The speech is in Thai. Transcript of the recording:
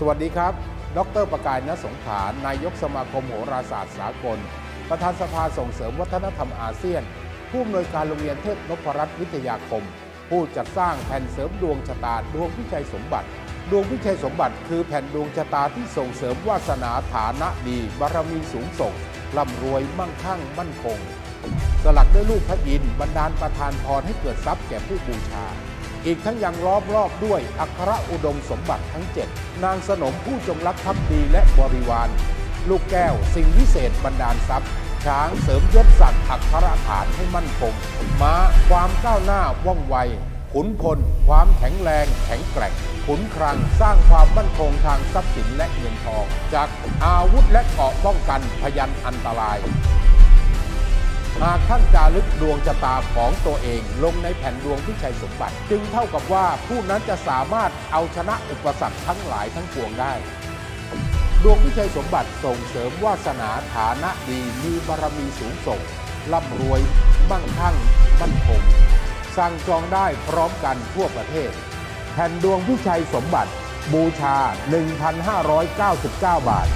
สวัสดีครับ ดรประกายณสงขานายกสมาคมโหราศาสตร์สากล ประธานสภาส่งเสริมวัฒนธรรมอาเซียน ผู้อำนวยการโรงเรียนเทพนพรัตน์วิทยาคม ผู้จัดสร้างแผ่นเสริมดวงชะตาดวงพิชัยสมบัติ ดวงพิชัยสมบัติ คือแผ่นดวงชะตาที่ส่งเสริมวาสนาฐานะดีบารมีสูงส่งร่ำรวยมั่งคั่งมั่นคง สลักด้วยรูปพระอินทร์บันดาลประทานพรให้เกิดทรัพย์แก่ผู้บูชา อีกทั้งยังล้อมรอบด้วยอัครอุดมสมบัติทั้งเจ็ดนางสนมผู้จงรักภักดีและบริวาร ลูกแก้วสิ่งวิเศษบันดาลทรัพย์ ช้างเสริมยศศักดิ์อัครฐานให้มั่นคง ม้าความก้าวหน้าว่องไว ขุนพล ความแข็งแรง แข็งแกร่ง ขุนครังสร้างความมั่นคงทางทรัพย์สินและเงินทอง จากอาวุธและเกราะป้องกันพยันอันตราย หากท่านจารึกดวงชะตาของตัวเอง ลงในแผ่นดวงพิชัยสมบัติ จึงเท่ากับว่าผู้นั้นจะสามารถเอาชนะอุปสรรคทั้งหลายทั้งปวงได้ ดวงพิชัยสมบัติส่งเสริมวาสนาฐานะดีมีบารมีสูงส่งร่ำรวยมั่งคั่งมั่นคงสั่งจองได้พร้อมกันทั่วประเทศ แผ่นดวงพิชัยสมบัติ บูชา 1,599 บาท